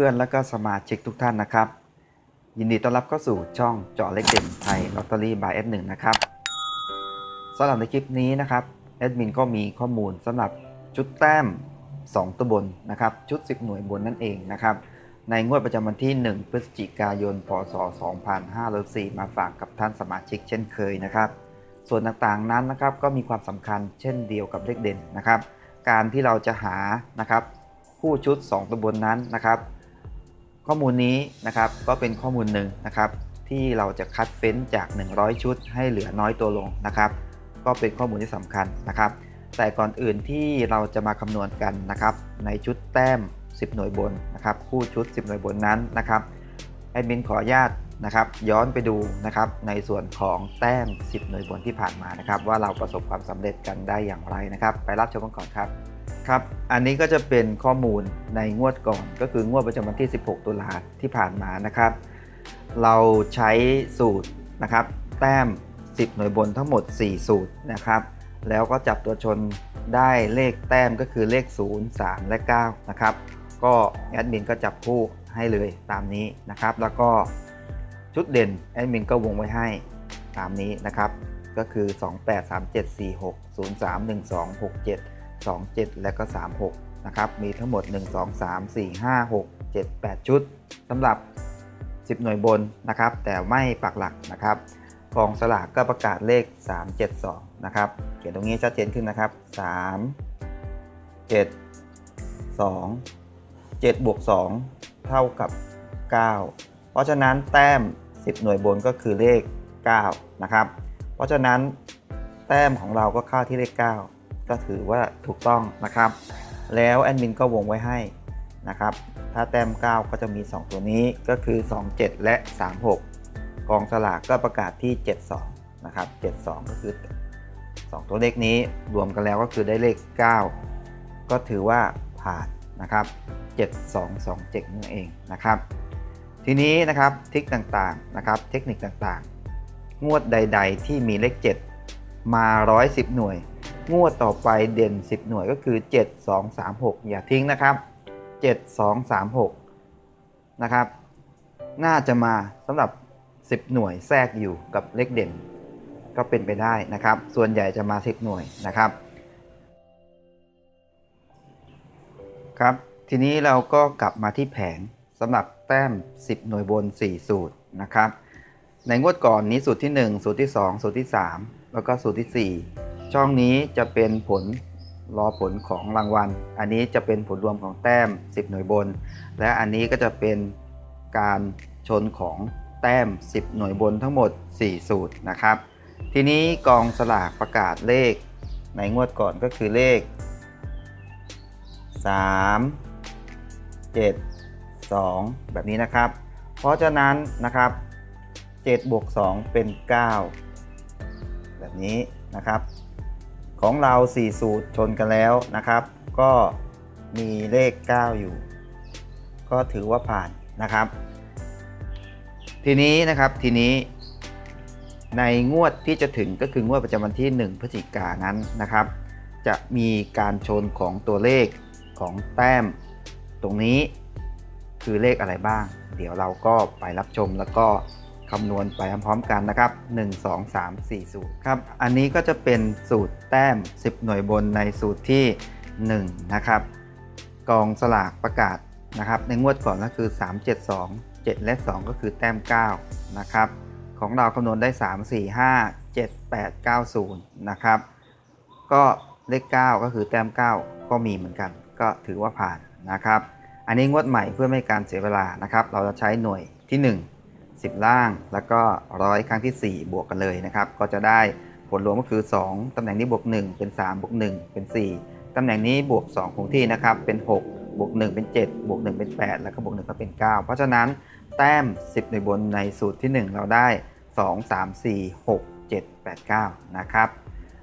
เพื่อนๆ และก็สมาชิกทุกท่านนะครับ ยินดีต้อนรับเข้าสู่ช่องเจาะเลขเด่นไทยลอตเตอรี่บายเอสหนึ่งนะครับสำหรับในคลิปนี้นะครับแอดมินก็มีข้อมูลสำหรับชุดแต้ม 2 ตัวบนนะครับชุด 10 หน่วยบนนั่นเองนะครับในงวดประจำวันที่ 1 พฤศจิกายน พศ 2504มาฝากกับท่านสมาชิกเช่นเคยนะครับ ส่วนต่างๆนั้นนะครับก็มีความสำคัญเช่นเดียวกับเลขเด่นนะครับ การที่เราจะหานะครับคู่ชุด 2 ตัวบนนั้นนะครับ ข้อมูลนี้นะครับก็เป็นข้อมูลหนึ่งนะครับที่เราจะคัดเฟ้นจาก 100 ชุด ให้เหลือน้อยตัวลงนะครับก็เป็นข้อมูลที่สำคัญนะครับ แต่ก่อนอื่นที่เราจะมาคำนวณกันนะครับในชุดแต้ม 10 หน่วยบนนะครับคู่ชุด 10 หน่วยบนนั้นนะครับแอดมินขออนุญาตนะครับย้อนไปดูนะครับในส่วนของแต้ม 10 หน่วยบนที่ผ่านมานะครับว่าเราประสบความสำเร็จกันได้อย่างไรนะครับ ไปรับชมกันก่อนครับ ครับ อันนี้ก็จะเป็นข้อมูลในงวดก่อน ก็คืองวดประจำวันที่ 16 ตุลาที่ผ่านมานะครับ เราใช้สูตรนะครับ แต้ม 10 หน่วยบนทั้งหมด 4 สูตรนะครับ แล้วก็จับตัวชนได้เลขแต้มก็คือเลข 0 3 และ 9 นะครับ ก็แอดมินก็จับคู่ให้เลยตามนี้นะครับ แล้วก็ชุดเด่นแอดมินก็วงไว้ให้ตามนี้นะครับ ก็คือ 28 37 46 03 12 67 27 และก็ 36 นะครับ มีทั้งหมด 1 2 3 4 5 6 7 8 ชุดสำหรับ 10 หน่วยบนนะครับ แต่ไม่ปักหลักนะครับกองสลากก็ประกาศเลข 372 นะครับ เขียนตรงนี้ชัดเจนขึ้นนะครับ 3 7 2 7บวก2เท่ากับ 9 เพราะฉะนั้นแต้ม 10 หน่วยบนก็คือเลข 9 นะครับ เพราะฉะนั้นแต้มของเราก็เข้าที่เลข 9 ก็ถือว่าถูกต้องนะครับ แล้วแอดมินก็วงไว้ให้นะครับ ถ้าแต้ม 9 ก็จะมี 2 ตัวนี้ก็คือ 27 และ 36 กองสลากก็ประกาศที่ 72 นะครับ 72 ก็คือ 2 ตัวเลขนี้รวมกันแล้วก็คือได้เลข 9 ก็ถือว่าผ่านนะครับ 7227 นั่นเองนะครับ ทีนี้นะครับทิคต่างๆนะครับ เทคนิคต่างๆ งวดใด ๆ ที่มีเลข 7 มา 110 หน่วย งวดต่อไปเด่น 10 หน่วยก็คือ 7 2 3 6 อย่าทิ้งนะครับ 7 2 3 6 นะครับ น่าจะมาสำหรับ 10 หน่วยแทรกอยู่กับเลขเด่น ก็เป็นไปได้นะครับ ส่วนใหญ่จะมา 10 หน่วยนะครับ ครับ ทีนี้เราก็กลับมาที่แผงสำหรับแต้ม 10 หน่วยบน 4 สูตรนะครับ ในงวดก่อนนี้สูตรที่ 1 สูตรที่ 2 สูตรที่ 3 แล้วก็สูตรที่ 4 ช่องนี้จะเป็นผลรอผลของรางวัล อันนี้จะเป็นผลรวมของแต้ม 10 หน่วยบน และอันนี้ก็จะเป็นการชนของแต้ม 10 หน่วยบนทั้งหมด 4 สูตรนะครับ ทีนี้กองสลากประกาศเลขในงวดก่อนก็คือเลข 3 7 2 แบบนี้นะครับ เพราะฉะนั้นนะครับ7บวก2เป็น 9 แบบนี้นะครับ ของเรา 4 สูตรชนกันแล้วนะครับ ก็มีเลข 9 อยู่ ก็ถือว่าผ่านนะครับ ทีนี้นะครับทีนี้ในงวดที่จะถึงก็คืองวดประจำวันที่ 1 พฤศจิกายนนั้นนะครับ จะมีการชนของตัวเลขของแต้ม ตรงนี้คือเลขอะไรบ้าง เดี๋ยวเราก็ไปรับชมแล้วก็ คำนวณไปพร้อมๆกันนะครับ 1 2 3 4 สูตรครับ อันนี้ก็จะเป็นสูตรแต้ม 10 หน่วยบนในสูตรที่ 1 นะครับ กองสลากประกาศนะครับ ในงวดก่อนก็คือ 3 7 2 7 และ 2 ก็คือแต้ม 9 นะครับ ของเราคำนวณได้ 3 4 5 7 8 9 0 นะครับ ก็เลข 9 ก็คือแต้ม 9 ก็มีเหมือนกัน ก็ถือว่าผ่านนะครับ อันนี้งวดใหม่เพื่อไม่การเสียเวลานะครับ เราจะใช้หน่วยที่ 1 10 ล่าง แล้วก็ร้อยครั้งที่ 4 บวกกันเลยนะครับ ก็จะได้ผลรวมก็คือ 2 ตำแหน่งนี้บวก 1 เป็น 3 บวก 1 เป็น 4 ตำแหน่งนี้บวก 2 คงที่นะครับ เป็น 6 บวก 1 เป็น 7 บวก 1 เป็น 8 แล้วก็บวก 1 ก็เป็น 9 เพราะฉะนั้นแต้ม 10 ในบนในสูตรที่ 1 เราได้ 2 3 4 6 7 8 9 นะครับ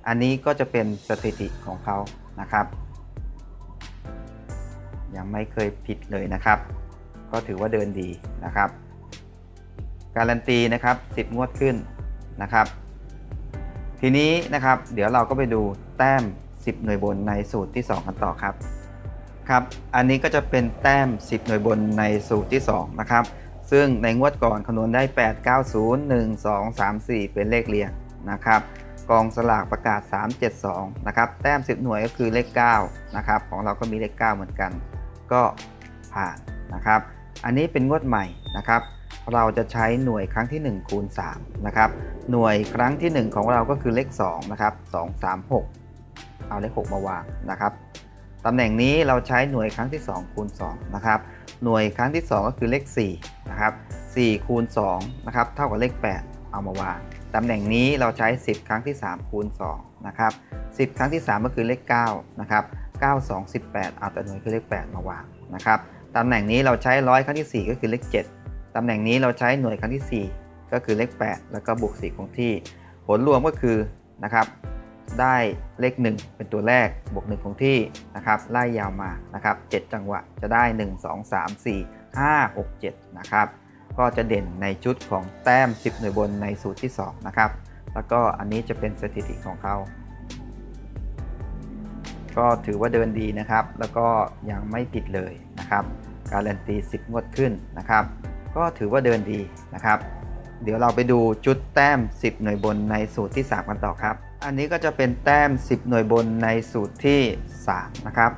อันนี้ก็จะเป็นสถิติของเขานะครับ ยังไม่เคยผิดเลยนะครับ ก็ถือว่าเดินดีนะครับ การันตีนะครับ10 งวดขึ้นนะครับ ทีนี้นะครับเดี๋ยวเราก็ไปดูแต้ม 10 หน่วยบนในสูตรที่ 2 กันต่อครับครับ อันนี้ก็จะเป็นแต้ม 10 หน่วยบนในสูตรที่ 2 นะครับ ซึ่งในงวดก่อนคำนวณได้ 8 9 0 1 2 3 4 เป็นเลขเรียงนะครับ กองสลากประกาศ 372 นะครับ แต้ม 10 หน่วยก็คือเลข 9 นะครับ ของเราก็มีเลข 9 เหมือนกัน ก็ผ่านนะครับ อันนี้เป็นงวดใหม่นะครับ เราจะใช้หน่วยครั้งที่1คูณ3นะครับหน่วยครั้งที่ 1 ของเราก็คือเลข2นะครับ2 3 6 เอาเลข 6 มาวางนะครับตำแหน่งนี้เราใช้หน่วยครั้งที่ 2 คูณ2นะครับหน่วยครั้งที่ 2 ก็คือเลข4นะครับ4คูณ2นะครับเท่ากับเลข 8 เอามาวางตำแหน่งนี้เราใช้ 10 ครั้งที่ 3 คูณ2นะครับ10 ครั้งที่ 3 ก็คือเลข9นะครับ9 2 18 เอาแต่หน่วยคือเลข 8 มาวางนะครับตำแหน่งนี้เราใช้ร้อยครั้งที่ 4 ก็คือเลข 7 ตำแหน่งนี้เราใช้หน่วยครั้งที่ 4 ก็คือเลข 8 แล้วก็บวก4คงที่ ผลรวมก็คือนะครับได้เลข 1 เป็นตัวแรกบวก1คงที่นะครับไล่ยาวมานะครับ7จังหวะจะได้ 1 2 3 4 5 6 7นะครับก็จะเด่นในชุดของแต้ม 10 หน่วยบนในสูตรที่ 2 นะครับ แล้วก็อันนี้จะเป็นสถิติของเขา ก็ถือว่าเดินดีนะครับ แล้วก็ยังไม่ผิดเลยนะครับ การันตี 10 งวดขึ้นนะครับ ก็ถือว่าเดินดีนะครับ เดี๋ยวเราไปดูจุดแต้ม 10 หน่วยบนในสูตรที่ 3 กันต่อครับ อันนี้ก็จะเป็นแต้ม 10 หน่วยบนในสูตรที่ 3 นะครับ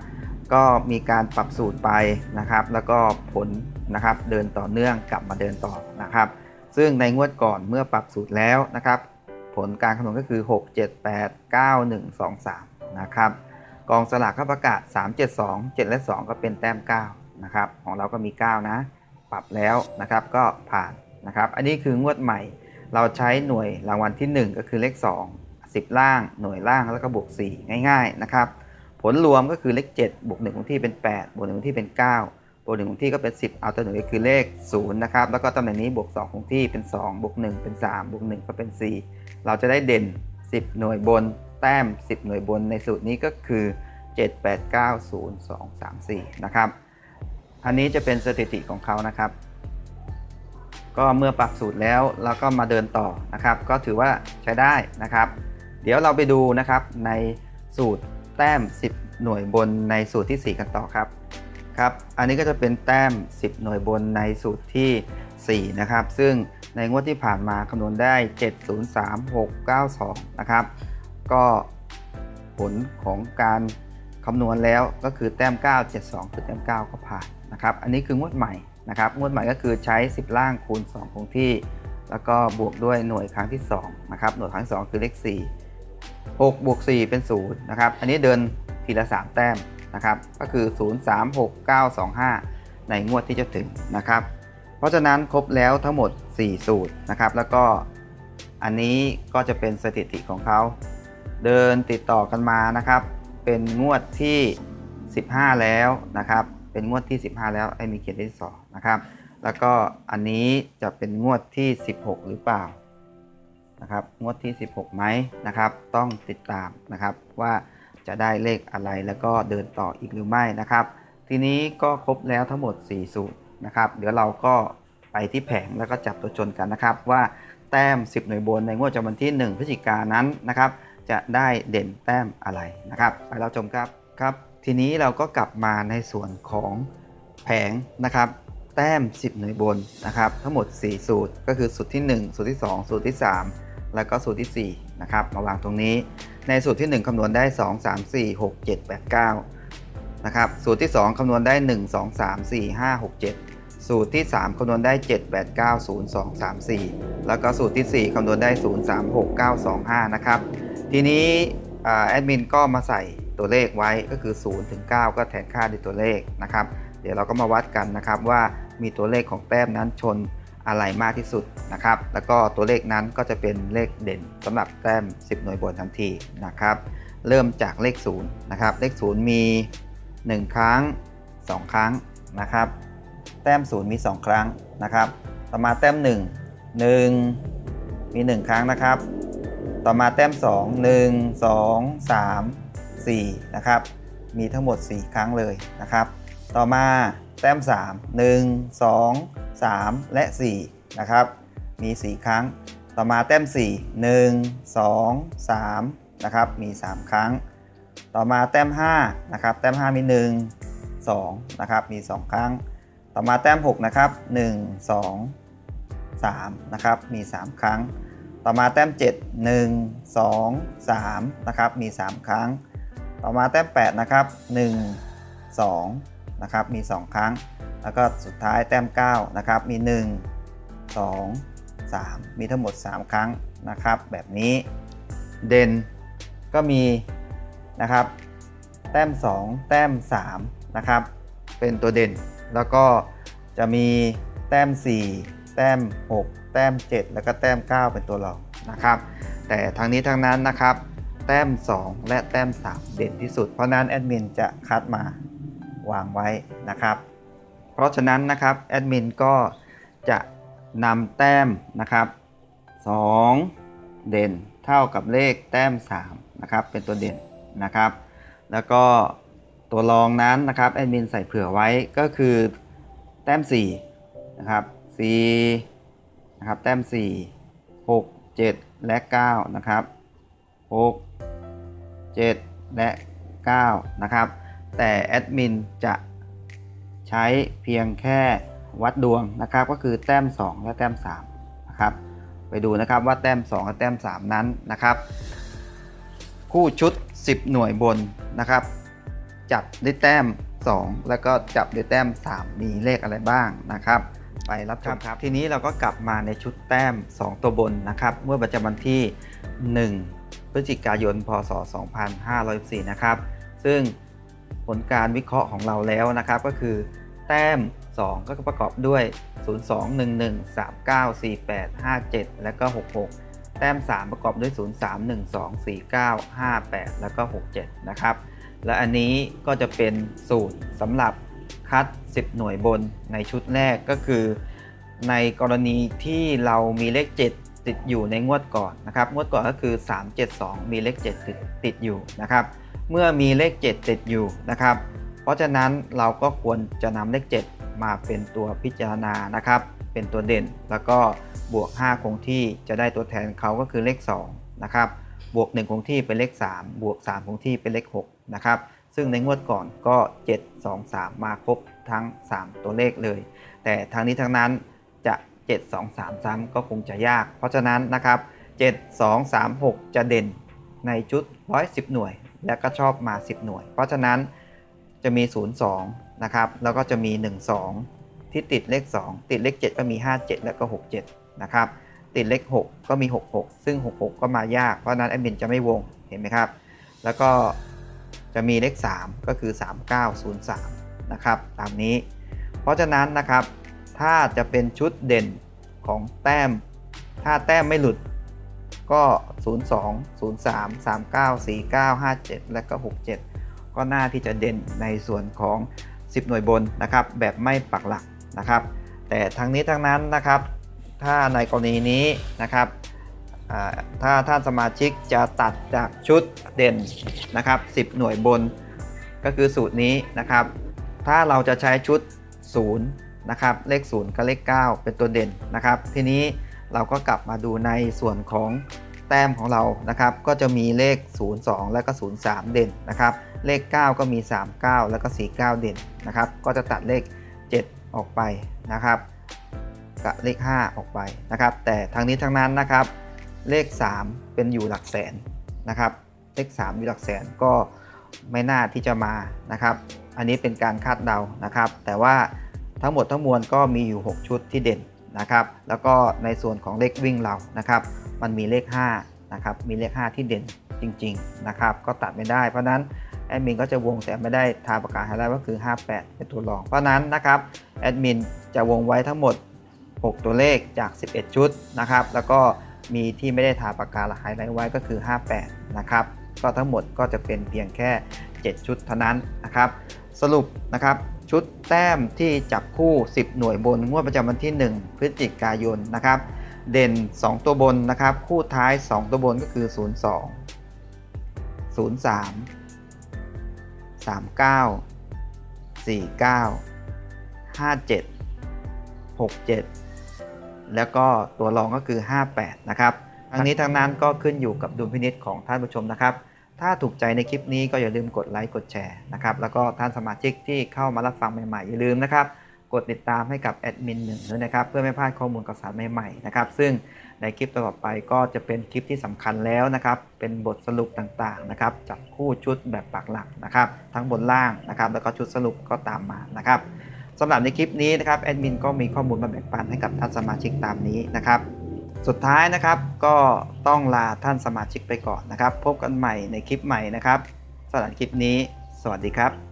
ก็มีการปรับสูตรไปนะครับ แล้วก็ผลนะครับเดินต่อเนื่องกลับมาเดินต่อนะครับ ซึ่งในงวดก่อนเมื่อปรับสูตรแล้วนะครับ ผลการคำนวณก็คือ 6 7 8 9 1 2 3 นะครับกองสลากเขาประกาศ 3 7 2 7 และ 2 ก็เป็นแต้ม 9 นะครับ ของเราก็มี 9 นะ ปรับแล้วนะครับก็ผ่านนะครับ อันนี้คืองวดใหม่ เราใช้หน่วยรางวัลที่ 1 ก็คือเลข 2 10 ล่าง หน่วยล่างแล้วก็บวก 4 ง่าย ๆ นะครับ ผลรวมก็คือเลข 7 บวก1ของที่เป็น 8 บวก1ของที่เป็น 9 บวก1ของที่ก็เป็น 10 เอาตัวหน่วยก็คือเลข 0 นะครับ แล้วก็ตำแหน่งนี้บวก2ของที่เป็น 2 บวก 1 เป็น 3 บวก 1 ก็เป็น 4 เราจะได้เด่น 10 หน่วยบน แต้ม 10 หน่วยบนในสูตรนี้ก็คือ 7 8 9 0 2 3 4 นะครับ อันนี้จะเป็นสถิติของเขานะครับ ก็เมื่อปรับสูตรแล้วเราก็มาเดินต่อนะครับ ก็ถือว่าใช้ได้นะครับ เดี๋ยวเราไปดูนะครับในสูตรแต้ม 10 หน่วยบนในสูตรที่ 4 กันต่อครับครับ อันนี้ก็จะเป็นแต้ม 10 หน่วยบนในสูตรที่ 4 นะครับ ซึ่งในงวดที่ผ่านมาคำนวณได้ 703692 นะครับ ก็ผลของการคำนวณแล้วก็คือแต้ม 972 คือแต้ม 9 ก็ผ่าน นะครับ อันนี้คืองวดใหม่นะครับงวดใหม่ก็คือใช้ 10 ล่างคูณ 2 คงที่ แล้วก็บวกด้วยหน่วยครั้งที่2นะครับหน่วยครั้งที่2คือเลข 4 6บวก4เป็น0นะครับอันนี้เดินทีละ 3 แต้มนะครับก็คือ 0 3 6 9 2 5 ในงวดที่จะถึงนะครับเพราะฉะนั้นครบแล้วทั้งหมด 4 สูตรนะครับแล้วก็อันนี้ก็จะเป็นสถิติของเขา เดินติดต่อกันมานะครับ เป็นงวดที่ 15 แล้วนะครับ เป็นงวดที่ 15 แล้วไอ้มีเขียนเลขสองนะครับ แล้วก็อันนี้จะเป็นงวดที่ 16 หรือเปล่านะครับงวดที่ 16ไหมนะครับ ต้องติดตามนะครับว่าจะได้เลขอะไรแล้วก็เดินต่ออีกหรือไม่นะครับ ทีนี้ก็ครบแล้วทั้งหมด4สูตรนะครับเดี๋ยวเราก็ไปที่แผงแล้วก็จับตัวชนกันนะครับ ว่าแต้ม 10 หน่วยบนในงวดจำวันที่ 1 พฤศจิกายนนั้นนะครับ จะได้เด่นแต้มอะไรนะครับ ไปเราชมครับครับ ทีนี้เราก็กลับมาในส่วนของแผงนะครับ แต้ม 10 หน่วยบนนะครับ ทั้งหมด 4 สูตรก็คือสูตรที่ 1 สูตรที่ 2 สูตรที่ 3 แล้วก็สูตรที่ 4 นะครับมาวางตรงนี้ ในสูตรที่ 1 คำนวณได้ 2 3 4 6 7 8 9 นะครับ สูตรที่ 2 คำนวณได้ 1 2 3 4 5 6 7สูตรที่ 3 คำนวณได้ 7 8 9 0 2 3 4 แล้วก็สูตรที่ 4 คำนวณได้ 0 3 6 9 2 5 นะครับ ทีนี้แอดมินก็มาใส่ ตัวเลขไว้ก็คือ0ถึง9ก็แทนค่าด้วยตัวเลขนะครับ เดี๋ยวเราก็มาวัดกันนะครับว่ามีตัวเลขของแต้มนั้นชนอะไรมากที่สุดนะครับ แล้วก็ตัวเลขนั้นก็จะเป็นเลขเด่นสำหรับแต้ม 10 หน่วยบนทันทีนะครับ เริ่มจากเลข0นะครับ เลข 0 มี 1 ครั้ง 2 ครั้งนะครับ แต้ม 0 มี 2 ครั้งนะครับ ต่อมาแต้ม 1 1 มี 1 ครั้งนะครับ ต่อมาแต้ม 2 1 2 3 4 นะครับ มีทั้งหมด 4 ครั้งเลยนะครับ ต่อมาแต้ม 3 1 2 3 และ 4 นะครับ มี 4 ครั้ง ต่อมาแต้ม 4 1 2 3 นะครับ มี 3 ครั้ง ต่อมาแต้ม 5 นะครับ แต้ม 5 มี 1 2 นะครับ มี 2 ครั้ง ต่อมาแต้ม 6 นะครับ 1 2 3 นะครับ มี 3 ครั้ง ต่อมาแต้ม 7 1 2 3 นะครับ มี 3 ครั้ง ต่อมาแต้ม8นะครับ 1 2นะครับมี 2 ครั้ง แล้วก็สุดท้ายแต้ม9นะครับมี 1 2 3 มีทั้งหมด 3 ครั้งนะครับ แบบนี้เด่นก็มีนะครับ แต้ม 2 แต้ม3นะครับเป็นตัวเด่น แล้วก็จะมีแต้ม 4 แต้ม 6 แต้ม 7 แล้วก็แต้ม 9 เป็นตัวรองนะครับ แต่ทางนี้ทางนั้นนะครับ แต้ม 2 และแต้ม 3 เด่นที่สุด เพราะนั้นแอดมินจะคัดมาวางไว้นะครับ เพราะฉะนั้นนะครับแอดมินก็จะนำแต้มนะครับ 2 เด่นเท่ากับเลขแต้ม3นะครับเป็นตัวเด่นนะครับ แล้วก็ตัวรองนั้นนะครับแอดมินใส่เผื่อไว้ก็คือแต้ม4นะครับ4นะครับแต้ม 4 6 7 และ9นะครับ 6 7 และ 9 นะครับ แต่แอดมินจะใช้เพียงแค่วัดดวงนะครับ ก็คือแต้ม 2 และแต้ม3นะครับ ไปดูนะครับว่าแต้ม 2 และแต้ม 3 นั้นนะครับ คู่ชุด 10 หน่วยบนนะครับ จับด้วยแต้ม 2 แล้วก็จับด้วยแต้ม 3 มีเลขอะไรบ้างนะครับไปรับชมครับ ทีนี้เราก็กลับมาในชุดแต้ม 2 ตัวบนนะครับ เมื่อประจำวันที่ 1 พฤศจิกายน พศ 2514นะครับ ซึ่งผลการวิเคราะห์ของเราแล้วนะครับ ก็คือ แต้ม 2 ก็ประกอบด้วย 0 2 1 1 3 9 4 8 5 7 และก็ 66 แต้ม 3 ประกอบด้วย 0 3 1 2 4 9 5 8 แล้วก็ 67 นะครับ และอันนี้ก็จะเป็นสูตรสำหรับคัด 10 หน่วยบนในชุดแรกก็คือ ในกรณีที่เรามีเลข 7 ติดอยู่ในงวดก่อนนะครับ งวดก่อนก็คือ 372 มีเลข 7 ติดติดอยู่นะครับ เมื่อมีเลข 7 ติดอยู่นะครับ เพราะฉะนั้นเราก็ควรจะนำเลข 7 มาเป็นตัวพิจารณานะครับ เป็นตัวเด่น แล้วก็บวก 5 คงที่จะได้ตัวแทนเขาก็คือเลข2นะครับ บวก 1 คงที่เป็นเลข 3 บวก 3 คงที่เป็นเลข6นะครับ ซึ่งในงวดก่อนก็ 7 2 3 มาครบทั้ง 3 ตัวเลขเลย แต่ทางนี้ทางนั้นจะ 7 2 3 ซ้ำก็คงจะยาก เพราะฉะนั้นนะครับ7 2 3 6 จะเด่นในชุด 110 หน่วย และก็ชอบมา 10 หน่วย เพราะฉะนั้นจะมี 0 2 นะครับ แล้วก็จะมี 1 2 ที่ติดเลข 2 ติดเลข 7 ก็มี 5 7 แล้วก็ 6 7 นะครับ ติดเลข 6 ก็มี 6 6 ซึ่ง 6 6 ก็มายาก เพราะฉะนั้นแอดมินจะไม่วง เห็นไหมครับ แล้วก็จะมีเลข 3 ก็คือ 3903 นะครับ ตามนี้ เพราะฉะนั้นนะครับ ถ้าจะเป็นชุดเด่นของแต้ม ถ้าแต้มไม่หลุดก็ 02 03 39 49 57 และก็ 67 ก็น่าที่จะเด่นในส่วนของ 10 หน่วยบนนะครับ แบบไม่ปักหลักนะครับ แต่ทั้งนี้ทั้งนั้นนะครับ ถ้าในกรณีนี้นะครับถ้าท่านสมาชิกจะตัดจากชุดเด่นนะครับ 10 หน่วยบนก็คือสูตรนี้นะครับ ถ้าเราจะใช้ชุด 0 นะครับ เลข 0 กับเลข 9 เป็นตัวเด่นนะครับ ทีนี้เราก็กลับมาดูในส่วนของแต้มของเรานะครับ ก็จะมีเลข 02 และก็ 03 เด่นนะครับ เลข 9 ก็มี 39 แล้วก็ 49 เด่นนะครับ ก็จะตัดเลข 7 ออกไปนะครับ กับเลข 5 ออกไปนะครับ แต่ทั้งนี้ทั้งนั้นนะครับ เลข 3 เป็นอยู่หลักแสนนะครับ เลข 3 อยู่หลักแสนก็ไม่น่าที่จะมานะครับ อันนี้เป็นการคาดเดานะครับ แต่ว่า ทั้งหมดทั้งมวลก็มีอยู่ 6 ชุดที่เด่นนะครับ แล้วก็ในส่วนของเลขวิ่งเรานะครับ มันมีเลข5นะครับ มีเลข 5 ที่เด่นจริง ๆนะครับ ก็ตัดไม่ได้ เพราะนั้นแอดมินก็จะวงแต่ไม่ได้ทาปากกาศไฮไลท์ก็คือ 58 เป็นตัวรอง เพราะฉะนั้นนะครับแอดมินจะวงไว้ทั้งหมด 6 ตัวเลขจาก 11 ชุดนะครับ แล้วก็มีที่ไม่ได้ทาปากกาไฮไลท์ไว้ก็คือ 58 นะครับ ก็ทั้งหมดก็จะเป็นเพียงแค่ 7 ชุดเท่านั้นนะครับ สรุปนะครับ ชุดแต้มที่จับคู่ 10 หน่วยบนงวดประจำวันที่ 1 พฤศจิกายนนะครับ เด่น 2 ตัวบนนะครับ คู่ท้าย 2 ตัวบนก็คือ 02 03 39 49 57 67 แล้วก็ตัวรองก็คือ 58 นะครับ ทั้งนี้ทั้งนั้นก็ขึ้นอยู่กับดุลพินิษของท่านผู้ชมนะครับ ถ้าถูกใจในคลิปนี้ก็อย่าลืมกดไลค์กดแชร์นะครับแล้วก็ท่านสมาชิกที่เข้ามารับฟังใหม่ๆอย่าลืมนะครับกดติดตามให้กับแอดมินหนึ่งด้วยนะครับเพื่อไม่พลาดข้อมูลข่าวสารใหม่ๆนะครับซึ่งในคลิปต่อไปก็จะเป็นคลิปที่สำคัญแล้วนะครับเป็นบทสรุปต่างๆนะครับจับคู่ชุดแบบปักหลักนะครับทั้งบนล่างนะครับแล้วก็ชุดสรุปก็ตามมานะครับสำหรับในคลิปนี้นะครับแอดมินก็มีข้อมูลมาแบ่งปันให้กับท่านสมาชิกตามนี้นะครับ สุดท้ายนะครับก็ต้องลาท่านสมาชิกไปก่อนนะครับ พบกันใหม่ในคลิปใหม่นะครับสำหรับคลิปนี้ สวัสดีครับ